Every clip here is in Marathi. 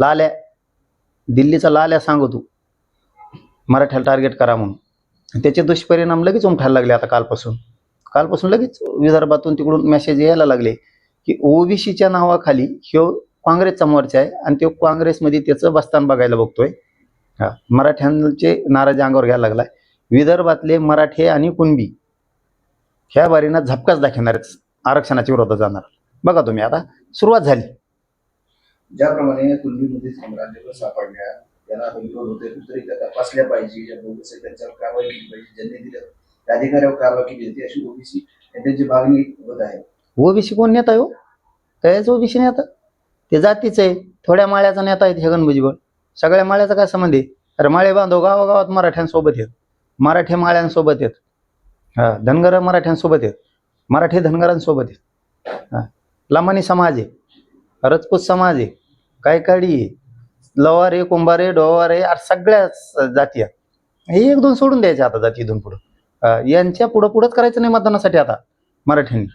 लाल्या दिल्लीचा लाल्या सांगतो मराठ्याला टार्गेट करा म्हणून. त्याचे दुष्परिणाम लगेच उमठायला लागले आता कालपासून. कालपासून लगेच विदर्भातून तिकडून मेसेज यायला लागले की ओबीसीच्या नावाखाली ह्यो काँग्रेसचा मोर्चा आहे आणि तो काँग्रेसमध्ये त्याचं बस्तान बघायला बघतोय. हा मराठ्यांचे नाराजी अंगावर घ्यायला लागलाय. विदर्भातले मराठे आणि कुणबी ह्या बारीनं झपकाच दाखवणार आहेत आरक्षणाच्या विरोधात जाणार. बघा तुम्ही आता सुरुवात झाली. ज्याप्रमाणे कुणबीमध्ये साम्राज्य सापडल्या त्यांना विरोध होते तरी त्या तपासल्या पाहिजे ज्या बोगस आहे त्यांच्यावर कारवाई केली पाहिजे ज्यांनी दिलं त्या अधिकाऱ्यावर कारवाई केली होती अशी ओबीसी त्यांची मागणी होत आहे. ओबीसी कोण नेता हो? कायच ओबीसी नेता? ते जातीच आहे थोड्या माळ्याचा नेता आहे छगन भुजबळ सगळ्या माळ्याचा काय संबंध आहे? अरे माळे बांधव गावागावात मराठ्यांसोबत आहेत. मराठी माळ्यांसोबत आहेत. हा धनगर मराठ्यांसोबत आहेत. मराठी धनगरांसोबत आहेत. हा लमानी समाज आहे. रजपूत समाज आहे. कायकाडी आहे लवारे कुंभारे डोवारे अरे सगळ्याच जाती आहेत. हे एक दोन सोडून द्यायचे आता जाती दोन पुढं. यांच्या पुढं पुढंच करायचं नाही मतदानासाठी आता मराठ्यांनी.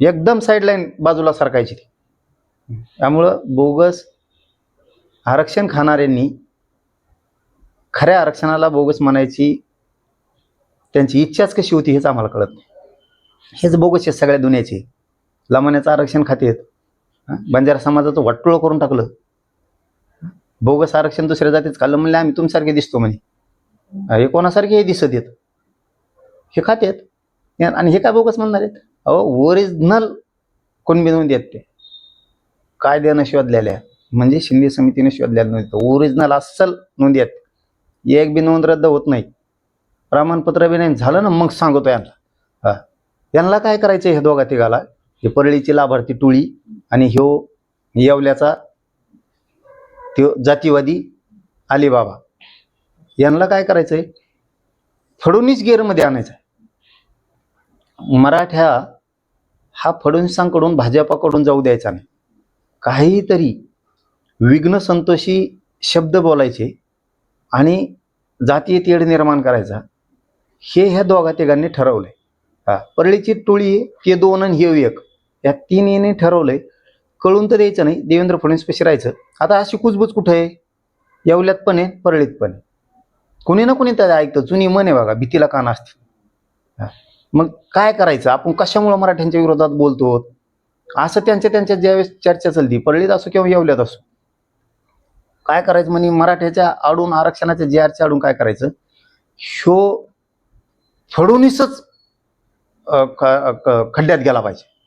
एकदम साईडलाईन बाजूला सरकायची ती. त्यामुळं बोगस आरक्षण खाणाऱ्यांनी खऱ्या आरक्षणाला बोगस म्हणायची त्यांची इच्छाच कशी होती हेच आम्हाला कळत नाही. हेच बोगस आहे सगळ्या दुनियाचे. लमाण्याचं आरक्षण खाते बंजारा समाजाचं वाटोळ करून टाकलं. बोगस आरक्षण दुसऱ्या जातीच खाल्लं म्हणलं आम्ही तुमच्यासारखे दिसतो म्हणे. हे कोणासारखे हे दिसत येत हे खातेत आणि हे काय बोगस म्हणणार आहेत? अहो ओरिजिनल कोण बनवून देत ते? कायद्यानं शोधलेल्या म्हणजे शिंदे समितीने शोधलेल्या नव्हतं ओरिजिनल अस्सल नोंदी आहेत. एक बी नोंद रद्द होत नाही. प्रमाणपत्र बी नाही. झालं ना मग सांगतो यांना. हां. यांना काय करायचं हे दोघा तिघाला? हे परळीची लाभार्थी टोळी आणि ह्यो येवल्याचा त्यो जातीवादी अलिबाबा. यांना काय करायचंय? फडणवीस गेअरमध्ये आणायचं मराठ्या हा फडणवीसांकडून भाजपाकडून जाऊ द्यायचा नाही. काहीतरी विघ्न संतोषी शब्द बोलायचे आणि जातीय तेढ निर्माण करायचा. हे ह्या दोघा तिघांनी ठरवलंय. हा परळीची टोळी ते दोन आणि हे एक. या तिन्हीने ठरवलंय. कळून तर द्यायचं नाही देवेंद्र फडणवीस पेशी राहायचं. आता अशी कुजबूज कुठं आहे? येवल्यात पण आहे परळीत पण आहे. कोणी ना कोणी त्याला ऐकतं जुनी मन आहे बघा भीतीला कान असते. मग काय करायचं? आपण कशामुळं मराठ्यांच्या विरोधात बोलतो असं त्यांच्या त्यांच्या ज्यावेळेस चर्चा चालली परळीत असो किंवा येवल्यात असो. काय करायचं म्हणजे मराठ्याच्या आडून आरक्षणाच्या जे आरच्या आडून काय करायचं? शो फडणवीसच ख- खड्ड्यात गेला पाहिजे.